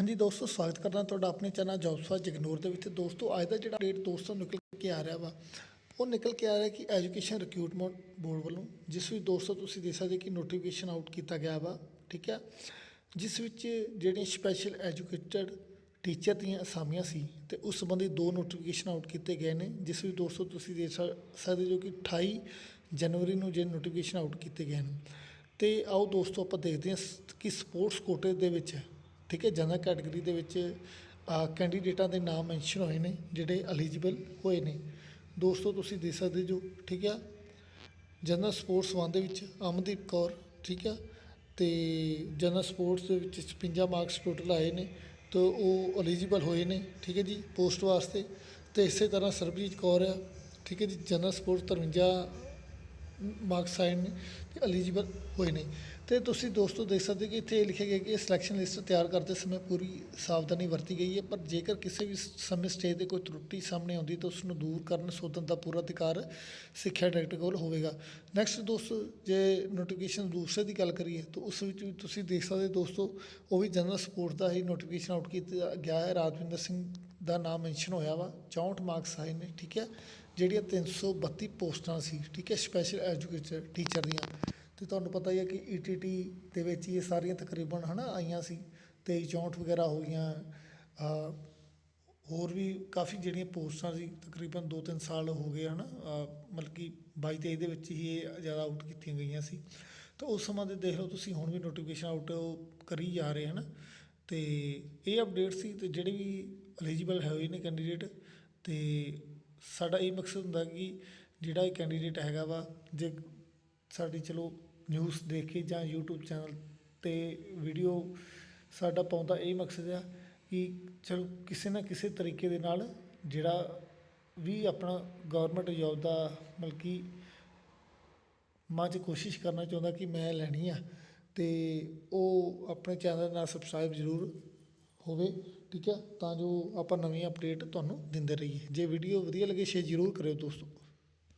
ਹਾਂਜੀ ਦੋਸਤੋ, ਸਵਾਗਤ ਕਰਦਾ ਤੁਹਾਡਾ ਆਪਣੇ ਚੈਨਲ ਜੌਬਸਵਾ ਜਗਨੂਰ ਦੇ ਵਿੱਚ। ਦੋਸਤੋ, ਅੱਜ ਦਾ ਜਿਹੜਾ ਡੇਟ ਦੋਸਤੋ ਨਿਕਲ ਕੇ ਆ ਰਿਹਾ ਵਾ, ਉਹ ਨਿਕਲ ਕੇ ਆ ਰਿਹਾ ਕਿ ਐਜੂਕੇਸ਼ਨ ਰਿਕਰੂਟਮੈਂਟ ਬੋਰਡ ਵੱਲੋਂ, ਜਿਸ ਵਿੱਚ ਦੋਸਤੋ ਤੁਸੀਂ ਦੇਖ ਸਕਦੇ ਕਿ ਨੋਟੀਫਿਕੇਸ਼ਨ ਆਊਟ ਕੀਤਾ ਗਿਆ ਵਾ, ਠੀਕ ਹੈ ਜਿਸ ਵਿੱਚ ਜਿਹੜੀਆਂ ਸਪੈਸ਼ਲ ਐਜੂਕੇਟਡ ਟੀਚਰ ਦੀਆਂ ਅਸਾਮੀਆਂ ਸੀ ਤੇ ਉਸ ਸੰਬੰਧੀ ਦੋ ਨੋਟੀਫਿਕੇਸ਼ਨ ਆਊਟ ਕੀਤੇ ਗਏ ਨੇ, ਜਿਸ ਵਿੱਚ ਦੋਸਤੋ ਤੁਸੀਂ ਦੇਖ ਸਕਦੇ ਜੋ ਕਿ 28 ਜਨਵਰੀ ਨੂੰ ਜੇ ਨੋਟੀਫਿਕੇਸ਼ਨ ਆਊਟ ਕੀਤੇ ਗਏ ਨੇ। ਤੇ ਆਓ ਦੋਸਤੋ ਆਪਾਂ ਦੇਖਦੇ ਹਾਂ ਸ- ਕਿ ਸਪੋਰਟਸ ਕੋਟੇ ਦੇ ਵਿੱਚ ਠੀਕ ਹੈ ਜਨਰਲ ਕੈਟਾਗਰੀ ਦੇ ਵਿੱਚ ਕੈਂਡੀਡੇਟਾਂ ਦੇ ਨਾਮ ਮੈਂਸ਼ਨ ਹੋਏ ਨੇ, ਜਿਹੜੇ ਐਲੀਜੀਬਲ ਹੋਏ ਨੇ। ਦੋਸਤੋ, ਤੁਸੀਂ ਦੇ ਸਕਦੇ ਜੋ, ਠੀਕ ਆ ਜਨਰਲ ਸਪੋਰਟਸ ਵਨ ਦੇ ਵਿੱਚ ਅਮਨਦੀਪ ਕੌਰ, ਠੀਕ ਆ ਤੇ ਜਨਰਲ ਸਪੋਰਟਸ ਦੇ ਵਿੱਚ 56 ਮਾਰਕਸ ਟੋਟਲ ਆਏ ਨੇ, ਤੇ ਉਹ ਐਲੀਜੀਬਲ ਹੋਏ ਨੇ, ਠੀਕ ਹੈ ਜੀ ਪੋਸਟ ਵਾਸਤੇ। ਤੇ ਇਸੇ ਤਰ੍ਹਾਂ ਸਰਬਜੀਤ ਕੌਰ ਆ ਠੀਕ ਹੈ ਜੀ ਜਨਰਲ ਸਪੋਰਟਸ 53 ਮਾਰਕਸ ਆਏ ਨੇ ਤੇ ਐਲੀਜੀਬਲ ਹੋਏ ਨੇ। ਤੇ ਤੁਸੀਂ ਦੋਸਤੋ ਦੇਖ ਸਕਦੇ ਕਿ ਇੱਥੇ ਇਹ ਲਿਖਿਆ ਗਿਆ ਕਿ ਸਿਲੈਕਸ਼ਨ ਲਿਸਟ ਤਿਆਰ ਕਰਦੇ ਸਮੇਂ ਪੂਰੀ ਸਾਵਧਾਨੀ ਵਰਤੀ ਗਈ ਹੈ, ਪਰ ਜੇਕਰ ਕਿਸੇ ਵੀ ਸਮੇਂ ਸਟੇਜ ਤੇ ਕੋਈ ਤਰੁੱਟੀ ਸਾਹਮਣੇ ਆਉਂਦੀ ਤਾਂ ਉਸ ਨੂੰ ਦੂਰ ਕਰਨ, ਸੋਧਣ ਦਾ ਪੂਰਾ ਅਧਿਕਾਰ ਸਿੱਖਿਆ ਡਾਇਰੈਕਟਰ ਕੋਲ ਹੋਵੇਗਾ। ਨੈਕਸਟ ਦੋਸਤੋ, ਜੇ ਨੋਟੀਫਿਕੇਸ਼ਨ ਦੂਸਰੇ ਦੀ ਗੱਲ ਕਰੀਏ ਤਾਂ ਉਸ ਵਿੱਚ ਵੀ ਤੁਸੀਂ ਦੇਖ ਸਕਦੇ ਦੋਸਤੋ, ਉਹ ਵੀ ਜਨਰਲ ਸਪੋਰਟ ਦਾ ਹੀ ਨੋਟੀਫਿਕੇਸ਼ਨ ਆਊਟ ਕੀਤਾ ਗਿਆ ਹੈ। ਰਾਜਵਿੰਦਰ ਸਿੰਘ ਦਾ ਨਾਮ ਮੈਂਸ਼ਨ ਹੋਇਆ ਵਾ 64 ਮਾਰਕਸ ਆਏ ਨੇ ਠੀਕ ਹੈ? ਜਿਹੜੀਆਂ 332 ਪੋਸਟਾਂ ਸੀ ਠੀਕ ਹੈ? ਸਪੈਸ਼ਲ ਐਜੂਕੇਟਰ ਟੀਚਰ ਦੀਆਂ। ਤੇ ਤੁਹਾਨੂੰ ਪਤਾ ਹੀ ਹੈ ਕਿ ਈਟੀਟੀ ਦੇ ਵਿੱਚ ਹੀ ਇਹ ਸਾਰੀਆਂ ਤਕਰੀਬਨ ਹਨਾ ਆਈਆਂ ਸੀ 23 64 ਵਗੈਰਾ ਹੋ ਗਈਆਂ। ਹੋਰ ਵੀ ਕਾਫੀ ਜਿਹੜੀਆਂ ਪੋਸਟਾਂ ਸੀ ਤਕਰੀਬਨ 2-3 ਸਾਲ ਹੋ ਗਏ ਹਨਾ। ਅ, ਮਤਲਬ ਕਿ 22-23 ਦੇ ਵਿੱਚ ਹੀ ਇਹ ਜ਼ਿਆਦਾ ਆਊਟ ਕੀਤੀਆਂ ਗਈਆਂ ਸੀ। ਤਾਂ ਉਸ ਸਮਾਂ ਦੇ ਦੇਖ ਲਓ ਤੁਸੀਂ ਹੁਣ ਵੀ ਨੋਟੀਫਿਕੇਸ਼ਨ ਆਊਟ ਕਰੀ ਜਾ ਰਹੇ ਹਨ। ਅਤੇ ਇਹ ਅਪਡੇਟ ਸੀ ਅਤੇ ਜਿਹੜੇ ਵੀ ਐਲੀਜੀਬਲ ਹੋਏ ਨੇ ਕੈਂਡੀਡੇਟ ਅਤੇ ਸਾਡਾ ਇਹ ਮਕਸਦ ਹੁੰਦਾ ਕਿ ਜਿਹੜਾ ਇਹ ਕੈਂਡੀਡੇਟ ਹੈਗਾ ਵਾ, ਜੇ ਸਾਡੀ ਚਲੋ ਨਿਊਜ਼ ਦੇਖ ਕੇ ਜਾਂ YouTube ਚੈਨਲ ਤੇ ਵੀਡੀਓ ਸਾਡਾ ਪਾਉਂਦਾ, ਇਹ ਮਕਸਦ ਆ ਕਿ ਚਲੋ ਕਿਸੇ ਨਾ ਕਿਸੇ ਤਰੀਕੇ ਦੇ ਨਾਲ ਜਿਹੜਾ ਵੀ ਆਪਣਾ ਗਵਰਨਮੈਂਟ ਜੌਬ ਦਾ ਮਤਲਬ ਕਿ ਮਨ 'ਚ ਕੋਸ਼ਿਸ਼ ਕਰਨਾ ਚਾਹੁੰਦਾ ਕਿ ਮੈਂ ਲੈਣੀ ਆ ਤੇ ਉਹ ਆਪਣੇ ਚੈਨਲ ਨਾਲ ਸਬਸਕ੍ਰਾਈਬ ਜ਼ਰੂਰ ਹੋਵੇ, ਠੀਕ ਹੈ? ਤਾਂ ਜੋ ਆਪਾਂ ਨਵੀਂ ਅਪਡੇਟ ਤੁਹਾਨੂੰ ਦਿੰਦੇ ਰਹੀਏ। ਜੇ ਵੀਡੀਓ ਵਧੀਆ ਲੱਗੇ ਸ਼ੇਅਰ ਜ਼ਰੂਰ ਕਰਿਓ ਦੋਸਤੋ।